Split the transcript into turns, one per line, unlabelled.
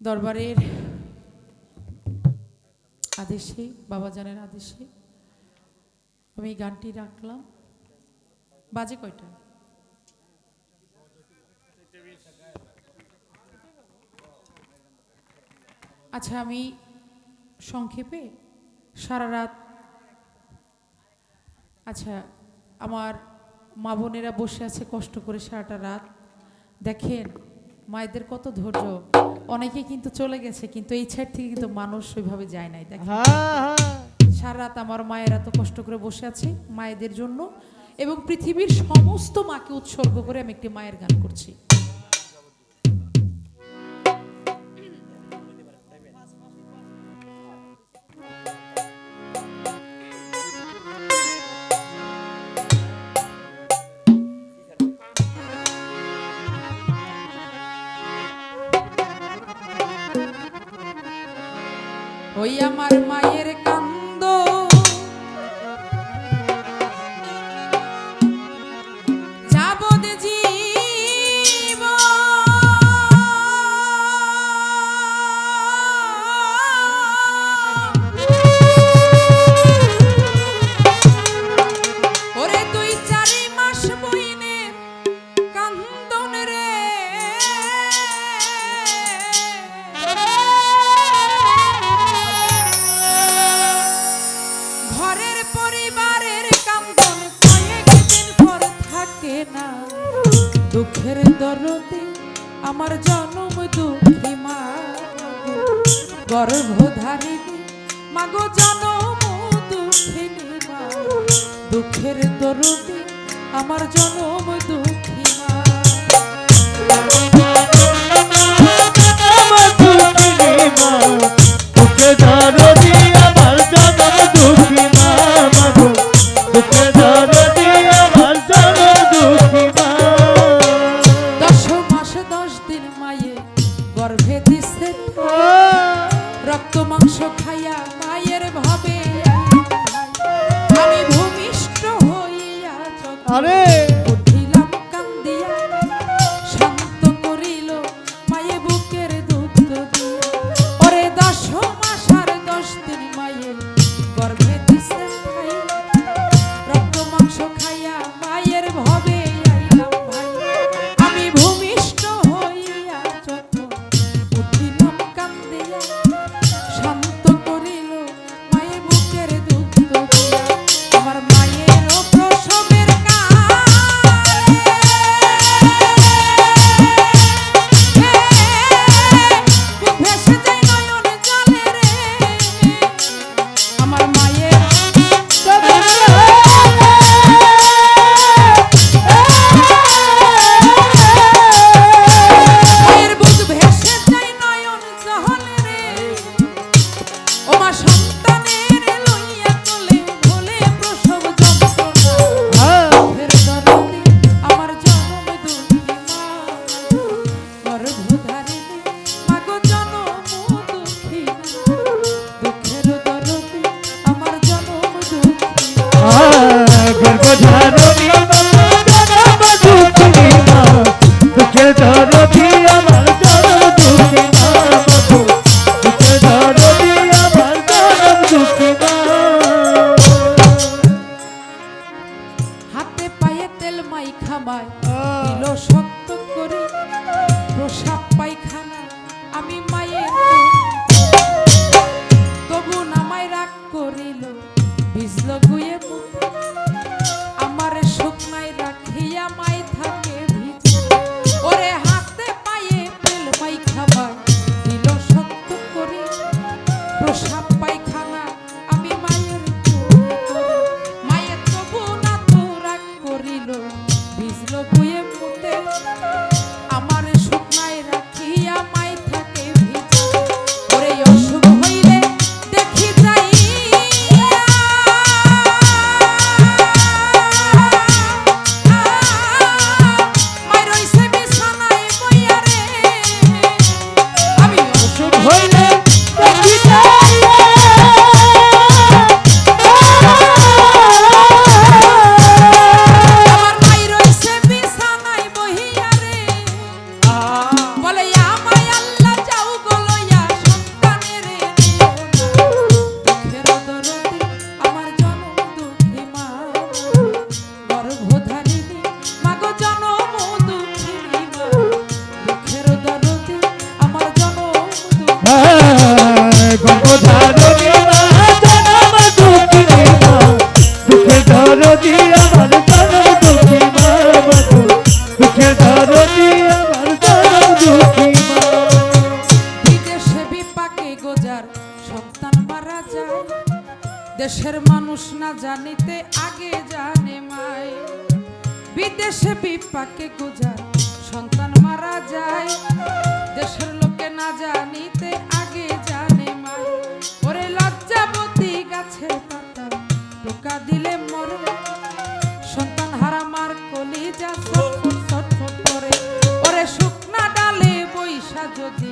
দরবারের আদেশে, বাবাজানের আদেশে আমি গানটি রাখলাম। বাজে কয়টা? আচ্ছা আমি সংক্ষেপে সারা রাত আচ্ছা আমার মা বোনেরা বসে আছে কষ্ট করে সারাটা রাত। দেখেন, মায়েদের কত ধৈর্য। অনেকে কিন্তু চলে গেছে কিন্তু এই ছাড় থেকে কিন্তু মানুষ ওইভাবে যায় নাই।
দেখ
সারা রাত আমার মায়ের এত কষ্ট করে বসে আছে মায়েদের জন্য এবং পৃথিবীর সমস্ত মাকে উৎসর্গ করে আমি একটি মায়ের গান করছি। ওই আমার মায়ের কান্দ দুঃখের দরদে আমার জনম দুঃখী মা। গর্ভধারিণী, মাগো জনম দুঃখিনী মা। দুঃখের দরদে আমার জনম দুঃখী মাংস খাইয়া wash home. দেশের মানুষ না জানিতে আগে জানে মাই। বিদেশে বিপাকে গুজার সন্তান মারা যায়। দেশের লোকে না জানিতে আগে জানে মাই। ওরে লজ্জাবতী গাছের পাতা টোকা দিলে মর। সন্তান হারা মার কলি যা করে। ওরে শুকনা ডালে বৈশা যদি